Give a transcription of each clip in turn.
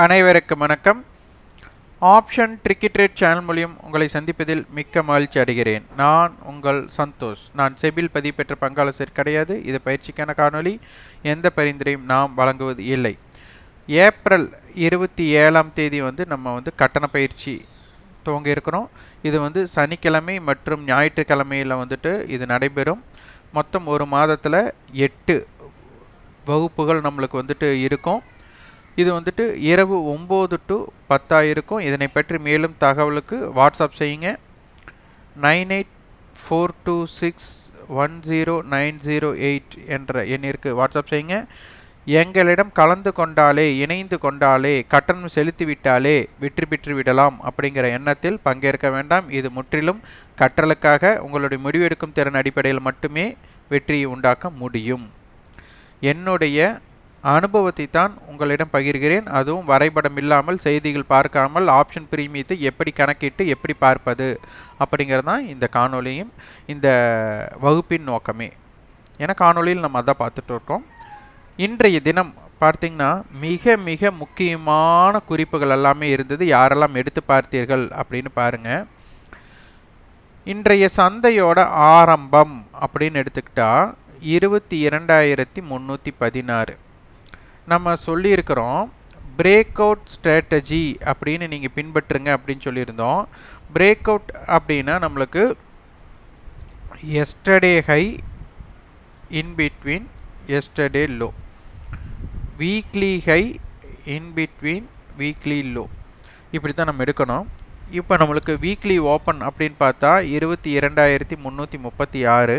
அனைவருக்கும் வணக்கம். Option tricky trade channel மூலியம் உங்களை சந்திப்பதில் மிக்க மகிழ்ச்சி அடைகிறேன். நான் உங்கள் சந்தோஷ். நான் செபில் பதிவு பெற்ற பங்காளர் கிடையாது. இது பயிற்சிக்கான காணொளி. எந்த பரிந்துரையும் நாம் வழங்குவது இல்லை. ஏப்ரல் இருபத்தி ஏழாம் தேதி வந்து நம்ம வந்து கட்டண பயிற்சி துவங்க இருக்கிறோம். இது வந்து சனிக்கிழமை மற்றும் ஞாயிற்றுக்கிழமையில் வந்துட்டு இது நடைபெறும். மொத்தம் ஒரு மாதத்தில் எட்டு வகுப்புகள் நம்மளுக்கு வந்துட்டு இருக்கும். இது வந்துட்டு இரவு ஒம்பது டு பத்தாக இருக்கும் இதனை பற்றி மேலும் தகவலுக்கு வாட்ஸ்அப் செய்யுங்க. Nine eight four two six one zero nine zero eight என்ற எண்ணிற்கு வாட்ஸ்அப் செய்யுங்க. எங்களிடம் கலந்து கொண்டாலே இணைந்து கொண்டாலே கட்டணம் செலுத்திவிட்டாலே வெற்றி பெற்று விடலாம் அப்படிங்கிற எண்ணத்தில் பங்கேற்க வேண்டாம். இது முற்றிலும் கற்றலுக்காக உங்களுடைய முடிவெடுக்கும் திறன் அடிப்படையில் மட்டுமே வெற்றியை உண்டாக்க முடியும். என்னுடைய அனுபவத்தை தான் உங்களிடம் பகிர்கிறேன். அதுவும் வரைபடம் இல்லாமல் செய்திகள் பார்க்காமல் ஆப்ஷன் பிரீமியத்தை எப்படி கணக்கிட்டு எப்படி பார்ப்பது? அப்படிங்கிறது தான் இந்த காணொலியும் இந்த வகுப்பின் நோக்கமே. ஏன்னா காணொலியில் நம்ம அதான் பார்த்துட்டு இருக்கோம். இன்றைய தினம் பார்த்திங்கன்னா மிக மிக முக்கியமான குறிப்புகள் எல்லாமே இருந்தது. யாரெல்லாம் எடுத்து பார்த்தீர்கள் அப்படின்னு பாருங்கள் இன்றைய சந்தையோட ஆரம்பம் அப்படின்னு எடுத்துக்கிட்டால் இருபத்தி இரண்டாயிரத்தி முந்நூற்றி பதினாறு. நம்ம சொல்லியிருக்கிறோம் பிரேக் அவுட் ஸ்ட்ராட்டஜி அப்படின்னு நீங்கள் பின்பற்றுங்க அப்படின்னு சொல்லியிருந்தோம். பிரேக் அவுட் அப்படின்னா நம்மளுக்கு yesterday high in between yesterday low weekly high in between weekly low இப்படி தான் நம்ம எடுக்கணும். இப்போ நம்மளுக்கு வீக்லி ஓப்பன் அப்படின்னு பார்த்தா இருபத்தி இரண்டாயிரத்தி முந்நூற்றி முப்பத்தி ஆறு.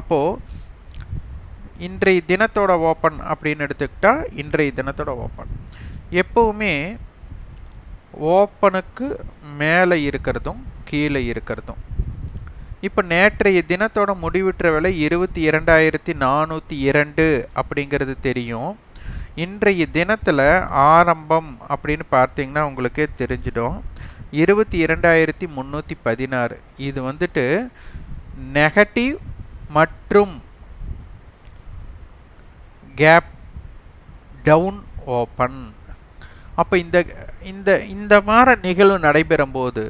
அப்போது இன்றைய தினத்தோட ஓப்பன் அப்படின்னு எடுத்துக்கிட்டால் இன்றைய தினத்தோட ஓப்பன் எப்போவுமே ஓப்பனுக்கு மேலே இருக்கிறதும் கீழே இருக்கிறதும். இப்போ நேற்றைய தினத்தோட முடிவுற்ற விலை இருபத்தி இரண்டாயிரத்தி நானூற்றி இரண்டு அப்படிங்கிறது தெரியும். இன்றைய தினத்தில் ஆரம்பம் அப்படின்னு பார்த்தீங்கன்னா உங்களுக்கே தெரிஞ்சிடும். இருபத்தி இரண்டாயிரத்தி முந்நூற்றி பதினாறு. இது வந்துட்டு நெகட்டிவ் மற்றும் கேப் டவுன் ஓப்பன் அப்போ இந்த இந்த இந்த மாதிரி நிகழ்வு நடைபெறும்போது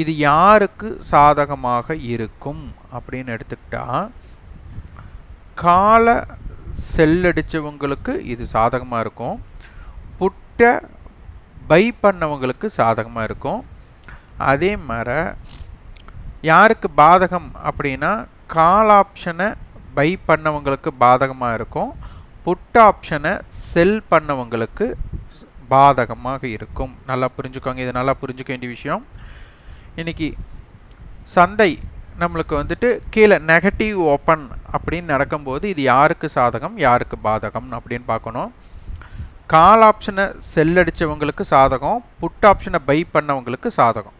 இது யாருக்கு சாதகமாக இருக்கும் அப்படின்னு எடுத்துக்கிட்டால் கால செல்லடித்தவங்களுக்கு இது சாதகமாக இருக்கும். புட்டை பை பண்ணவங்களுக்கு சாதகமாக இருக்கும். அதே மாதிரி யாருக்கு பாதகம் அப்படின்னா கால் ஆப்ஷனை பை பண்ணவங்களுக்கு பாதகமாக இருக்கும். புட் ஆப்ஷனை செல் பண்ணவங்களுக்கு பாதகமாக இருக்கும். நல்லா புரிஞ்சுக்கோங்க. இது நல்லா புரிஞ்சுக்க வேண்டிய விஷயம். இன்றைக்கி சந்தை நம்மளுக்கு வந்துட்டு கீழே நெகட்டிவ் ஓப்பன் அப்படின்னு நடக்கும்போது இது யாருக்கு சாதகம்? யாருக்கு பாதகம் அப்படின்னு பார்க்கணும். கால் ஆப்ஷனை செல் அடித்தவங்களுக்கு சாதகம். புட் ஆப்ஷனை பை பண்ணவங்களுக்கு சாதகம்.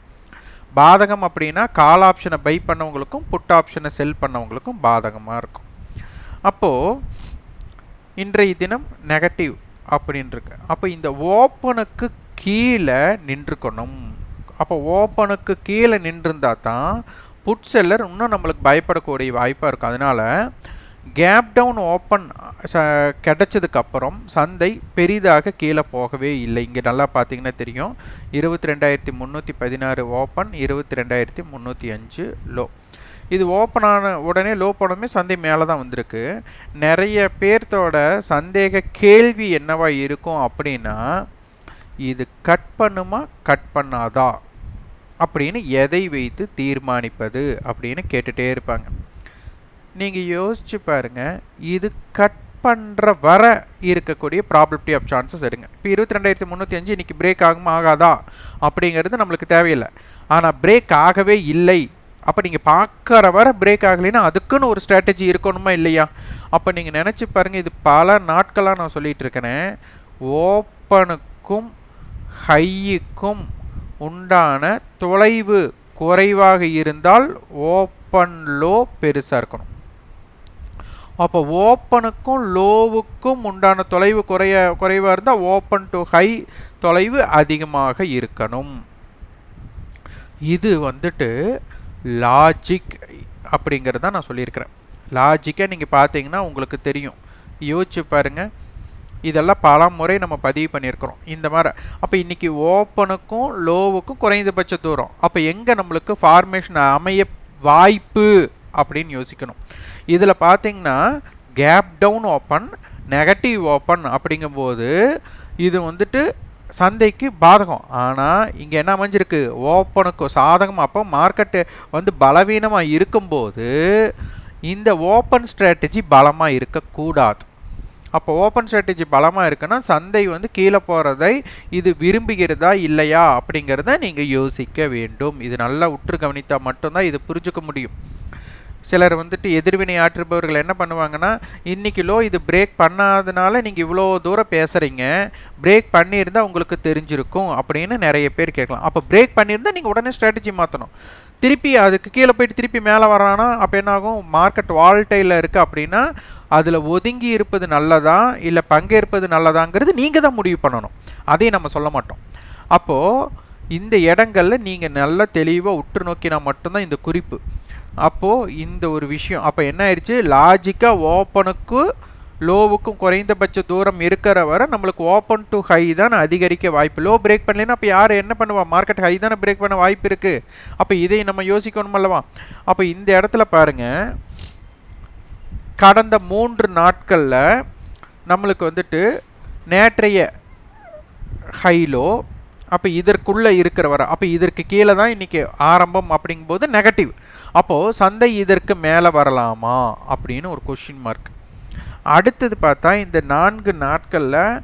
பாதகம் அப்படின்னா கால் ஆப்ஷனை பை பண்ணவங்களுக்கும் புட் ஆப்ஷனை செல் பண்ணவங்களுக்கும் பாதகமாக இருக்கும். அப்போது இன்றைய தினம் நெகட்டிவ் அப்படின்ருக்கு அப்போ இந்த ஓப்பனுக்கு கீழே நின்றுக்கணும். அப்போ ஓப்பனுக்கு கீழே நின்றுருந்தா தான் புட் செல்லர் இன்னும் நம்மளுக்கு பயப்படக்கூடிய வாய்ப்பாக இருக்கும். அதனால் கேப் டவுன் ஓப்பன் கிடச்சதுக்கப்புறம் சந்தை பெரிதாக கீழே போகவே இல்லை. இங்கே நல்லா பார்த்தீங்கன்னா தெரியும். இருபத்தி ரெண்டாயிரத்தி முந்நூற்றி பதினாறு ஓப்பன் இருபத்தி ரெண்டாயிரத்தி முந்நூற்றி அஞ்சு லோ இது ஓப்பன் ஆன உடனே லோ போனமே சந்தை மேலே தான் வந்திருக்கு. நிறைய பேர்த்தோட சந்தேக கேள்வி என்னவா இருக்கும் அப்படின்னா இது கட் பண்ணுமா கட் பண்ணாதா? அப்படின்னு எதை வைத்து தீர்மானிப்பது அப்படின்னு கேட்டுகிட்டே இருப்பாங்க. நீங்கள் யோசிச்சு பாருங்கள் இது கட் பண்ணுற வர இருக்கக்கூடிய ப்ராபிலிட்டி ஆஃப் சான்சஸ் எடுங்க. இப்போ இருபத்தி ரெண்டாயிரத்தி முந்நூற்றி அஞ்சு இன்றைக்கி பிரேக் ஆகுமா ஆகாதா? அப்படிங்கிறது நம்மளுக்கு தேவையில்லை. ஆனால் பிரேக் ஆகவே இல்லை. அப்போ நீங்கள் பார்க்குற வர பிரேக் ஆகலைன்னா அதுக்குன்னு ஒரு ஸ்ட்ராட்டஜி இருக்கணுமா இல்லையா? அப்போ நீங்கள் நினச்சி பாருங்கள் இது பல நாட்களாக நான் சொல்லிகிட்டு இருக்கிறேன் ஓப்பனுக்கும் ஹையுக்கும் உண்டான தொலைவு குறைவாக இருந்தால் ஓப்பன் லோ பெருசாக இருக்கணும். அப்போ ஓப்பனுக்கும் லோவுக்கும் உண்டான தொலைவு குறைய குறைவாக இருந்தால் ஓப்பன் டு ஹை தொலைவு அதிகமாக இருக்கணும். இது வந்துட்டு லாஜிக் அப்படிங்கிறத நான் சொல்லியிருக்கிறேன். லாஜிக்காக நீங்கள் பார்த்தீங்கன்னா உங்களுக்கு தெரியும். யோசிச்சு பாருங்கள் இதெல்லாம் பல முறை நம்ம பதிவு பண்ணியிருக்கிறோம். இந்த மாதிரி. அப்போ இன்றைக்கி ஓப்பனுக்கும் லோவுக்கும் குறைந்தபட்ச தூரம். அப்போ எங்கே நம்மளுக்கு ஃபார்மேஷன் அமைய வாய்ப்பு? அப்படின்னு யோசிக்கணும். இதில் பார்த்தீங்கன்னா gap down open negative open அப்படிங்கும்போது இது வந்துட்டு சந்தைக்கு பாதகம். ஆனால் இங்கே என்ன அமைஞ்சிருக்கு? ஓப்பனுக்கு சாதகம். அப்போ மார்க்கெட்டு வந்து பலவீனமாக இருக்கும்போது இந்த ஓப்பன் ஸ்ட்ராட்டஜி பலமாக இருக்கக்கூடாது. அப்போ ஓப்பன் ஸ்ட்ராட்டஜி பலமாக இருக்குன்னா சந்தை வந்து கீழே போகிறதை இது விரும்புகிறதா இல்லையா அப்படிங்கிறத நீங்கள் யோசிக்க வேண்டும். இது நல்லா உற்று கவனித்தால் மட்டும்தான் இது புரிஞ்சுக்க முடியும். சிலர் வந்துட்டு எதிர்வினை ஆற்றுபவர்கள் என்ன பண்ணுவாங்கன்னா இன்றைக்கி லோ இது பிரேக் பண்ணாதனால நீங்கள் இவ்வளோ தூரம் பேசுகிறீங்க பிரேக் பண்ணியிருந்தால் உங்களுக்கு தெரிஞ்சிருக்கும் அப்படின்னு நிறைய பேர் கேட்கலாம். அப்போ பிரேக் பண்ணியிருந்தால் நீங்கள் உடனே ஸ்ட்ராட்டஜி மாற்றணும் திருப்பி அதுக்கு கீழே போயிட்டு திருப்பி மேலே வரானா அப்போ என்னாகும்? மார்க்கெட் வால்டையில் இருக்குது அப்படின்னா அதில் ஒதுங்கி இருப்பது நல்லதா இல்லை பங்கேற்பது நல்லதாங்கிறது நீங்கள் தான் முடிவு பண்ணணும். அதையும் நம்ம சொல்ல மாட்டோம். அப்போது இந்த இடங்களில் நீங்கள் நல்லா தெளிவாக உற்று நோக்கினா மட்டும்தான் இந்த குறிப்பு. அப்போது இந்த ஒரு விஷயம் அப்போ என்ன ஆயிடுச்சு? லாஜிக்காக ஓப்பனுக்கு லோவுக்கும் குறைந்தபட்ச தூரம் இருக்கிற வரை நம்மளுக்கு ஓப்பன் டு ஹை தான் அதிகரிக்க வாய்ப்பு. லோ பிரேக் பண்ணலைன்னா அப்போ யார் என்ன பண்ணுவா? மார்க்கெட் ஹை தானே பிரேக் பண்ண வாய்ப்பு இருக்குது அப்போ இதை நம்ம யோசிக்கணும் அல்லவா? அப்போ இந்த இடத்துல பாருங்கள் கடந்த மூன்று நாட்களில் நம்மளுக்கு வந்துட்டு நேற்றைய ஹைலோ அப்போ இதற்குள்ளே இருக்கிற வர அப்போ இதற்கு கீழே தான் இன்றைக்கி ஆரம்பம் அப்படிங்கும்போது நெகட்டிவ் அப்போது சந்தை இதற்கு மேலே வரலாமா அப்படின்னு ஒரு கொஷின் மார்க் அடுத்தது பார்த்தா இந்த நான்கு நாட்களில்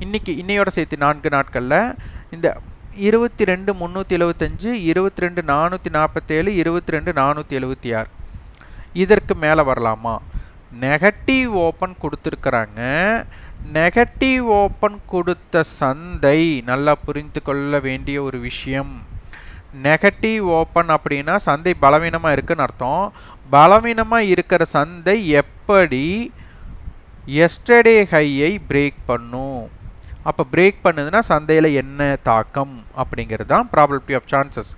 இன்றைக்கி இன்னையோட சேர்த்து நான்கு நாட்களில் இந்த இருபத்தி ரெண்டு முந்நூற்றி எழுபத்தஞ்சு இருபத்தி ரெண்டு நானூற்றி நாற்பத்தேழு இருபத்தி ரெண்டு நானூற்றி எழுபத்தி ஆறு இதற்கு மேலே வரலாமா? நெகட்டிவ் ஓப்பன் கொடுத்துருக்குறாங்க. நெகட்டிவ் ஓப்பன் கொடுத்த சந்தை நல்லா புரிந்து கொள்ள வேண்டிய ஒரு விஷயம். நெகட்டிவ் ஓப்பன் அப்படின்னா சந்தை பலவீனமாக இருக்குன்னு அர்த்தம். பலவீனமாக இருக்கிற சந்தை எப்படி எஸ்டர்டே ஹையை பிரேக் பண்ணும்? அப்போ பிரேக் பண்ணுதுன்னா சந்தையில் என்ன தாக்கம் அப்படிங்கிறது தான் ப்ராபபிலிட்டி ஆஃப் சான்சஸ்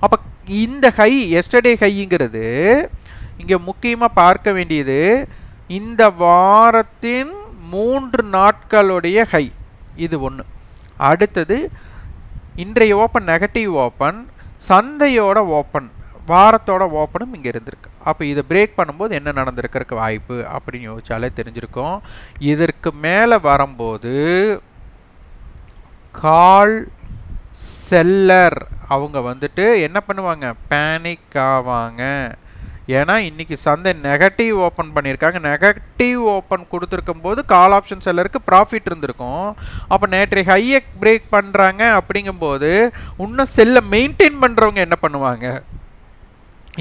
அப்போ இந்த ஹை எஸ்டர்டே ஹைங்கிறது இங்கே முக்கியமாக பார்க்க வேண்டியது இந்த வாரத்தின் மூன்று நாட்களுடைய ஹை இது ஒன்று அடுத்தது இன்றைய ஓப்பன் நெகட்டிவ் ஓப்பன் சந்தையோட ஓப்பன் வாரத்தோட ஓப்பனும் இங்கே இருந்திருக்கு. அப்போ இதை பிரேக் பண்ணும்போது என்ன நடந்திருக்கிறதுக்கு வாய்ப்பு அப்படின்னு யோசிச்சாலே தெரிஞ்சிருக்கும். இதற்கு மேலே வரும்போது கால் செல்லர் அவங்க வந்துட்டு என்ன பண்ணுவாங்க? பேனிக் ஆவாங்க. ஏன்னா இன்றைக்கி சந்தை நெகட்டிவ் ஓப்பன் பண்ணியிருக்காங்க. நெகட்டிவ் ஓப்பன் கொடுத்துருக்கும் போது கால் ஆப்ஷன் செல்லருக்கு ப்ராஃபிட் இருந்திருக்கும். அப்போ நேற்றைய ஹையை பிரேக் பண்ணுறாங்க அப்படிங்கும்போது இன்னும் செல்லை மெயின்டைன் பண்ணுறவங்க என்ன பண்ணுவாங்க?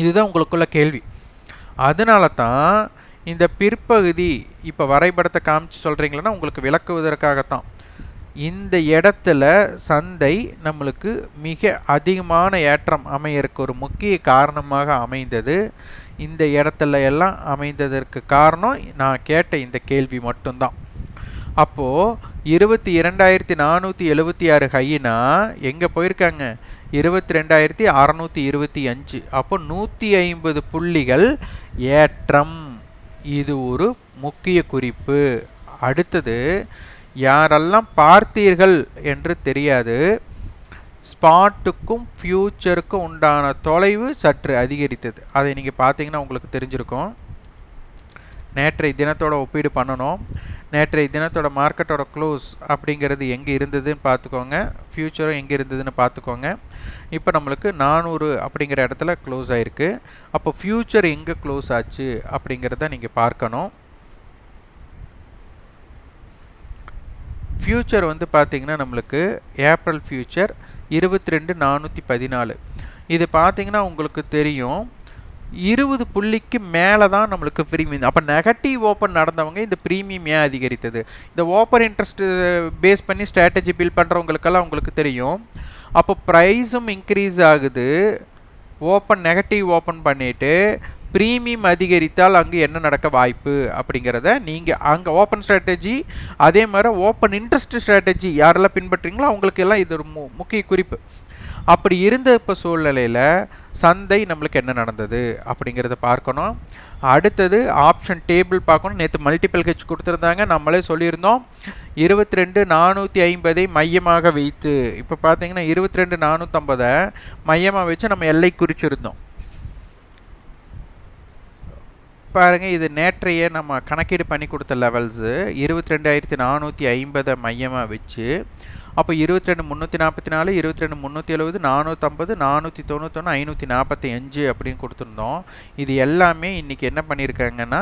இதுதான் உங்களுக்குள்ள கேள்வி. அதனால தான் இந்த பிற்பகுதி இப்போ வரைபடத்தை காமிச்சு சொல்கிறீங்களன்னா உங்களுக்கு விளக்குவதற்காகத்தான். இந்த இடத்துல சந்தை நம்மளுக்கு மிக அதிகமான ஏற்றம் அமையறக்கு ஒரு முக்கிய காரணமாக அமைந்தது. இந்த இடத்துல எல்லாம் அமைந்ததற்கு காரணம் நான் கேட்ட இந்த கேள்வி மட்டும்தான். அப்போது இருபத்தி இரண்டாயிரத்தி நானூற்றி எழுபத்தி ஆறு ஹையினா எங்கே போயிருக்காங்க? இருபத்தி ரெண்டாயிரத்தி அறநூற்றி இருபத்தி அஞ்சு. அப்போ நூற்றி ஐம்பது புள்ளிகள் ஏற்றம். இது ஒரு முக்கிய குறிப்பு. அடுத்தது யாரெல்லாம் பார்த்தீர்கள் என்று தெரியாது ஸ்பாட்டுக்கும் ஃப்யூச்சருக்கும் உண்டான தொலைவு சற்று அதிகரித்தது. அதை நீங்கள் பார்த்தீங்கன்னா உங்களுக்கு தெரிஞ்சிருக்கும். நேற்றைய தினத்தோட ஒப்பீடு பண்ணணும். நேற்றைய தினத்தோட மார்க்கெட்டோட க்ளோஸ் அப்படிங்கிறது எங்கே இருந்ததுன்னு பார்த்துக்கோங்க. ஃப்யூச்சரும் எங்கே இருந்ததுன்னு பார்த்துக்கோங்க. இப்போ நம்மளுக்கு நானூறு அப்படிங்கிற இடத்துல க்ளோஸ் ஆகிருக்கு அப்போ ஃப்யூச்சர் எங்கே க்ளோஸ் ஆச்சு அப்படிங்கிறத நீங்கள் பார்க்கணும். ஃப்யூச்சர் வந்து பார்த்திங்கன்னா நம்மளுக்கு ஏப்ரல் ஃப்யூச்சர் இருபத்தி ரெண்டு நானூற்றி பதினாலு. இது பார்த்திங்கன்னா உங்களுக்கு தெரியும். இருபது புள்ளிக்கு மேலே தான் நம்மளுக்கு ப்ரீமியம் அப்போ நெகட்டிவ் ஓப்பன் நடந்தவங்க இந்த ப்ரீமியம் ஏன் அதிகரித்தது? இந்த ஓப்பன் இன்ட்ரெஸ்ட் பேஸ் பண்ணி ஸ்ட்ராட்டஜி பில் பண்ணுறவங்களுக்கெல்லாம் உங்களுக்கு தெரியும். அப்போ ப்ரைஸும் இன்க்ரீஸ் ஆகுது. ஓப்பன் நெகட்டிவ் ஓப்பன் பண்ணிவிட்டு ப்ரீமியம் அதிகரித்தால் அங்கே என்ன நடக்க வாய்ப்பு அப்படிங்கிறத நீங்கள் அங்கே ஓப்பன் ஸ்ட்ராட்டஜி அதே மாதிரி ஓப்பன் இன்ட்ரெஸ்ட் ஸ்ட்ராட்டஜி யாரெல்லாம் பின்பற்றுறீங்களோ அவங்களுக்கு எல்லாம் இது ஒரு மு முக்கிய குறிப்பு. அப்படி இருந்த இப்போ சூழ்நிலையில் சந்தை நம்மளுக்கு என்ன நடந்தது அப்படிங்கிறத பார்க்கணும். அடுத்தது ஆப்ஷன் டேபிள் பார்க்கணும். நேற்று மல்டிபிள் ஹெச் கொடுத்துருந்தாங்க. நம்மளே சொல்லியிருந்தோம். இருபத்தி ரெண்டு நானூற்றி ஐம்பதை மையமாக வைத்து இப்போ பார்த்தீங்கன்னா இருபத்தி ரெண்டு நானூற்றம்பதை மையமாக வச்சு நம்ம எல்லை குறிச்சிருந்தோம். பாருங்கள் இது நேற்றைய நம்ம கணக்கீடு பண்ணி கொடுத்த லெவல்ஸு இருபத்தி ரெண்டாயிரத்தி நானூற்றி ஐம்பதை மையமாக வச்சு அப்போ இருபத்தி ரெண்டு முந்நூற்றி நாற்பத்தி நாலு இருபத்தி ரெண்டு முந்நூற்றி எழுபது நானூற்றம்பது நானூற்றி தொண்ணூத்தொன்று ஐநூற்றி நாற்பத்தி அஞ்சு அப்படின்னு கொடுத்துருந்தோம். இது எல்லாமே இன்றைக்கி என்ன பண்ணியிருக்காங்கன்னா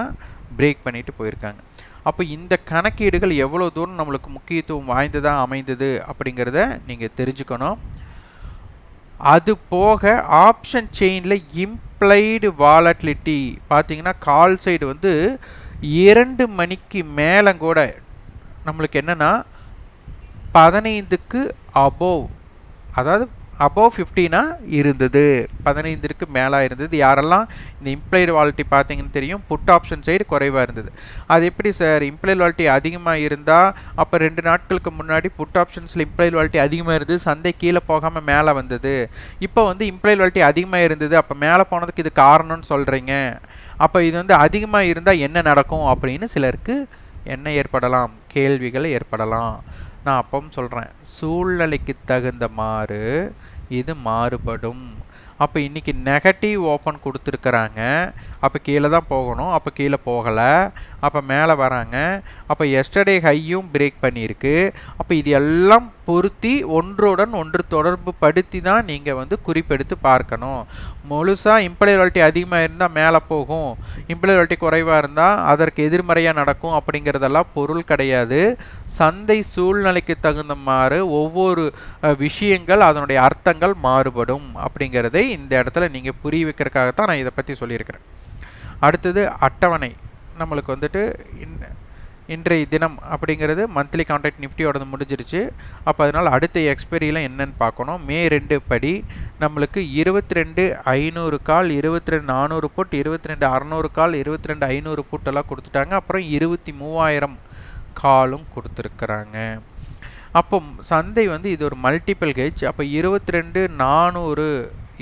பிரேக் பண்ணிட்டு போயிருக்காங்க. அப்போ இந்த கணக்கீடுகள் எவ்வளோ தூரம் நம்மளுக்கு முக்கியத்துவம் வாய்ந்ததாக அமைந்தது அப்படிங்கிறத நீங்கள் தெரிஞ்சுக்கணும். அது போக ஆப்ஷன் செயினில் இம்ப்ளைடு வாலட்லிட்டி பார்த்தீங்கன்னா கால் சைடு வந்து இரண்டு மணிக்கு மேலே கூட நம்மளுக்கு என்னென்னா பதினைந்துக்கு அபோவ் அதாவது அபோவ் ஃபிஃப்டினா இருந்தது. பதினைந்திற்கு மேலே இருந்தது. யாரெல்லாம் இந்த இம்ப்ளைடு வாலிட்டி பார்த்தீங்கன்னு தெரியும் புட் ஆப்ஷன் சைடு குறைவாக இருந்தது. அது எப்படி சார் இம்ப்ளைடு வாலிட்டி அதிகமாக இருந்தால் அப்போ ரெண்டு நாட்களுக்கு முன்னாடி புட் ஆப்ஷன்ஸில் இம்ப்ளைடு வாலிட்டி அதிகமாக இருந்தது. சந்தை கீழே போகாமல் மேலே வந்தது. இப்போ வந்து இம்ப்ளைடு வாலிட்டி அதிகமாக இருந்தது. அப்போ மேலே போனதுக்கு இது காரணம்னு சொல்கிறீங்க அப்போ இது வந்து அதிகமாக இருந்தால் என்ன நடக்கும் அப்படின்னு சிலருக்கு என்ன ஏற்படலாம் கேள்விகள் ஏற்படலாம். நான் அப்பவும் சொல்கிறேன் சூழ்நிலைக்கு தகுந்த மாறு இது மாறுபடும். அப்போ இன்றைக்கி நெகட்டிவ் ஓப்பன் கொடுத்துருக்குறாங்க. அப்போ கீழே தான் போகணும். அப்போ கீழே போகலை. அப்போ மேலே வராங்க. அப்போ எஸ்டர்டே ஹையும் பிரேக் பண்ணியிருக்கு. அப்போ இது எல்லாம் பொருத்தி ஒன்றுடன் ஒன்று தொடர்பு படுத்தி தான் நீங்கள் வந்து குறிப்பெடுத்து பார்க்கணும். முழுசாக இம்ப்ளாயபிலிட்டி அதிகமாக இருந்தால் மேலே போகும். இம்ப்ளாயபிலிட்டி குறைவாக இருந்தால் அதற்கு எதிர்மறையாக நடக்கும் அப்படிங்கிறதெல்லாம் பொருள் கிடையாது. சந்தை சூழ்நிலைக்கு தகுந்தமாறு ஒவ்வொரு விஷயங்கள் அதனுடைய அர்த்தங்கள் மாறுபடும் அப்படிங்கிறதை இந்த இடத்துல நீங்கள் புரிய வைக்கிறதுக்காகத்தான் நான் இதை பற்றி சொல்லியிருக்கிறேன். அடுத்தது அட்டவணை. நம்மளுக்கு வந்துட்டு இன்றைய தினம் அப்படிங்கிறது மந்த்லி கான்ட்ராக்ட் நிஃப்டியோடது முடிஞ்சிருச்சு. அப்போ அதனால் அடுத்த எக்ஸ்பைரியில் என்னென்னு பார்க்கணும். மே ரெண்டு படி நம்மளுக்கு இருபத்தி ரெண்டு ஐநூறு கால் இருபத்தி ரெண்டு நானூறு புட் இருபத்தி ரெண்டு அறநூறு கால் இருபத்தி ரெண்டு ஐநூறு புட்டெல்லாம் கொடுத்துட்டாங்க. அப்புறம் இருபத்தி மூவாயிரம் காலும் கொடுத்துருக்குறாங்க. அப்போ சந்தை வந்து இது ஒரு மல்டிபிள் கேஜ் அப்போ இருபத்தி ரெண்டு நானூறு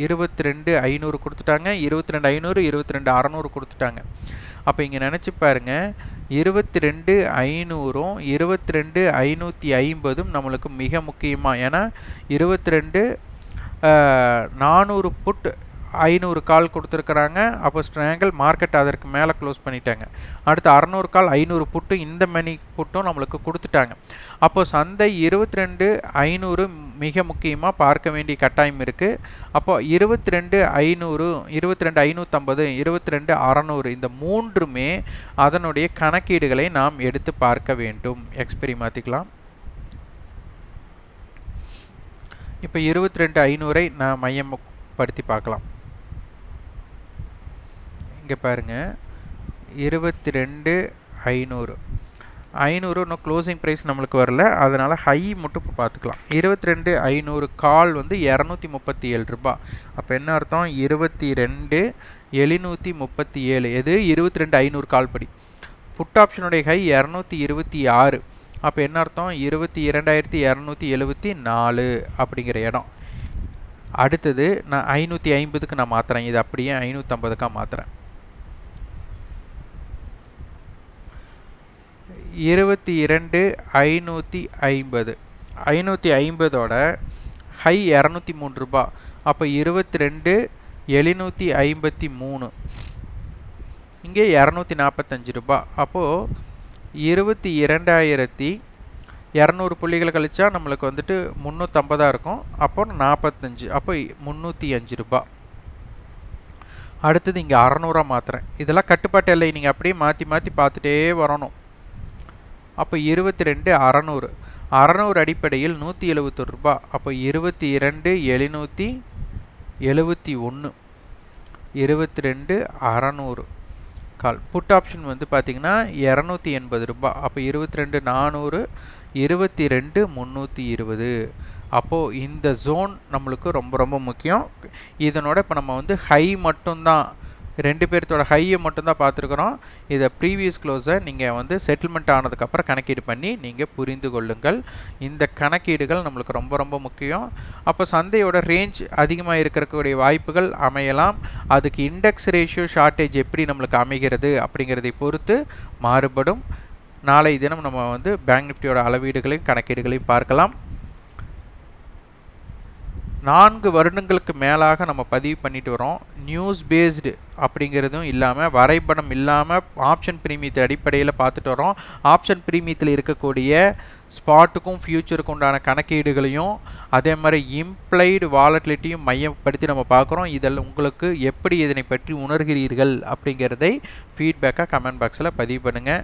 இருபத்தி ரெண்டு ஐநூறு கொடுத்துட்டாங்க. இருபத்தி ரெண்டு ஐநூறு இருபத்தி ரெண்டு அறநூறு கொடுத்துட்டாங்க. அப்போ இங்கே நினச்சி பாருங்கள் இருபத்தி ரெண்டு ஐநூறும் இருபத்தி ரெண்டு ஐநூற்றி ஐம்பதும் நம்மளுக்கு மிக முக்கியமாக ஏன்னா இருபத்தி ரெண்டு நானூறு புட் ஐநூறு கால் கொடுத்துருக்குறாங்க. அப்போ ஸ்ட்ராங்கிள் மார்க்கெட் அதற்கு மேலே க்ளோஸ் பண்ணிட்டாங்க. அடுத்து அறநூறு கால் ஐநூறு புட்டு இந்த மணி புட்டும் நம்மளுக்கு கொடுத்துட்டாங்க. அப்போ சந்தை இருபத்தி ரெண்டு ஐநூறு மிக முக்கியமாக பார்க்க வேண்டிய கட்டாயம் இருக்குது அப்போ இருபத்தி ரெண்டு ஐநூறு இருபத்தி ரெண்டு ஐநூற்றம்பது இருபத்தி ரெண்டு அறநூறு இந்த மூன்றுமே அதனுடைய கணக்கீடுகளை நாம் எடுத்து பார்க்க வேண்டும். எக்ஸ்பெரி மாற்றிக்கலாம் இப்போ இருபத்தி ரெண்டு ஐநூறை நான் மையப்படுத்தி பார்க்கலாம். இங்கே பாருங்கள் இருபத்தி ரெண்டு ஐநூறு. ஐநூறு இன்னும் க்ளோசிங் ப்ரைஸ் நம்மளுக்கு வரல. அதனால் ஹை மட்டும் இப்போ பார்த்துக்கலாம். இருபத்தி ரெண்டு ஐநூறு கால் வந்து இரநூத்தி முப்பத்தி ஏழு ரூபா. அப்போ என்ன அர்த்தம்? இருபத்தி ரெண்டு எழுநூற்றி முப்பத்தி ஏழு எது? இருபத்தி ரெண்டு ஐநூறு கால் படி புட் ஆப்ஷனுடைய ஹை இரநூத்தி இருபத்தி ஆறு அப்போ என்ன அர்த்தம்? இருபத்தி இரண்டாயிரத்தி இரநூத்தி எழுபத்தி நாலு அப்படிங்கிற இடம். அடுத்தது நான் ஐநூற்றி ஐம்பதுக்கு நான் மாற்றுறேன் இது அப்படியே ஐநூற்றம்பதுக்காக மாற்றுறேன் இருபத்தி இரண்டு ஐநூற்றி ஐம்பது. ஐநூற்றி ஐம்பதோட ஹை இரநூத்தி மூணு ரூபா. அப்போ இருபத்தி ரெண்டு எழுநூற்றி ஐம்பத்தி மூணு. இங்கே இரநூத்தி நாற்பத்தஞ்சு ரூபா. அப்போது இருபத்தி இரண்டாயிரத்தி இரநூறு புள்ளிகளை கழிச்சா நம்மளுக்கு வந்துட்டு முந்நூற்றம்பதாக இருக்கும். அப்போ நாற்பத்தஞ்சு அப்போ முந்நூற்றி அஞ்சு ரூபா. அடுத்தது இங்கே அறநூறுவா மாற்றுறேன் இதெல்லாம் கட்டுப்பாட்டு இல்லை நீங்கள் அப்படியே மாற்றி மாற்றி பார்த்துட்டே வரணும். அப்போ இருபத்தி ரெண்டு அறநூறு. அறநூறு அடிப்படையில் நூற்றி எழுபத்தொரு ரூபா. அப்போ இருபத்தி இரண்டு எழுநூற்றி எழுபத்தி ஒன்று. இருபத்தி ரெண்டு அறநூறு. கால். புட் ஆப்ஷன் வந்து பார்த்திங்கன்னா இரநூத்தி எண்பது ரூபாய் அப்போ இருபத்தி ரெண்டு நானூறு இருபத்தி ரெண்டு முந்நூற்றி இருபது. அப்போது இந்த ஜோன் நம்மளுக்கு ரொம்ப ரொம்ப முக்கியம். இதனோட இப்போ நம்ம வந்து ஹை மட்டும்தான் ரெண்டு பேர்த்தோட ஹையை மட்டும்தான் பார்த்துருக்குறோம். இதை ப்ரீவியஸ் க்ளோஸை நீங்கள் வந்து செட்டில்மெண்ட் ஆனதுக்கப்புறம் கணக்கீடு பண்ணி நீங்கள் புரிந்து கொள்ளுங்கள். இந்த கணக்கீடுகள் நம்மளுக்கு ரொம்ப ரொம்ப முக்கியம். அப்போ சந்தையோட ரேஞ்ச் அதிகமாக இருக்கக்கூடிய வாய்ப்புகள் அமையலாம். அதுக்கு இண்டெக்ஸ் ரேஷியோ ஷார்ட்டேஜ் எப்படி நம்மளுக்கு அமைகிறது அப்படிங்கிறதை பொறுத்து மாறுபடும். நாளை தினம் நம்ம வந்து பேங்க் நிஃப்டியோட அளவீடுகளையும் கணக்கீடுகளையும் பார்க்கலாம். நான்கு வருடங்களுக்கு மேலாக நம்ம பதிவு பண்ணிட்டு வரோம். நியூஸ் பேஸ்டு அப்படிங்கிறதும் இல்லாமல் வரைபடம் இல்லாமல் ஆப்ஷன் பிரீமியத்தை அடிப்படையில் பார்த்துட்டு வரோம். ஆப்ஷன் பிரீமியத்தில் இருக்கக்கூடிய ஸ்பாட்டுக்கும் ஃப்யூச்சருக்கும் உண்டான கணக்கீடுகளையும் அதே மாதிரி இம்ப்ளைடு வாலட்டிலிட்டியும் மையப்படுத்தி நம்ம பார்க்குறோம். இதில் உங்களுக்கு எப்படி இதனை பற்றி உணர்கிறீர்கள் அப்படிங்கிறதை ஃபீட்பேக்காக கமெண்ட் பாக்ஸில் பதிவு பண்ணுங்கள்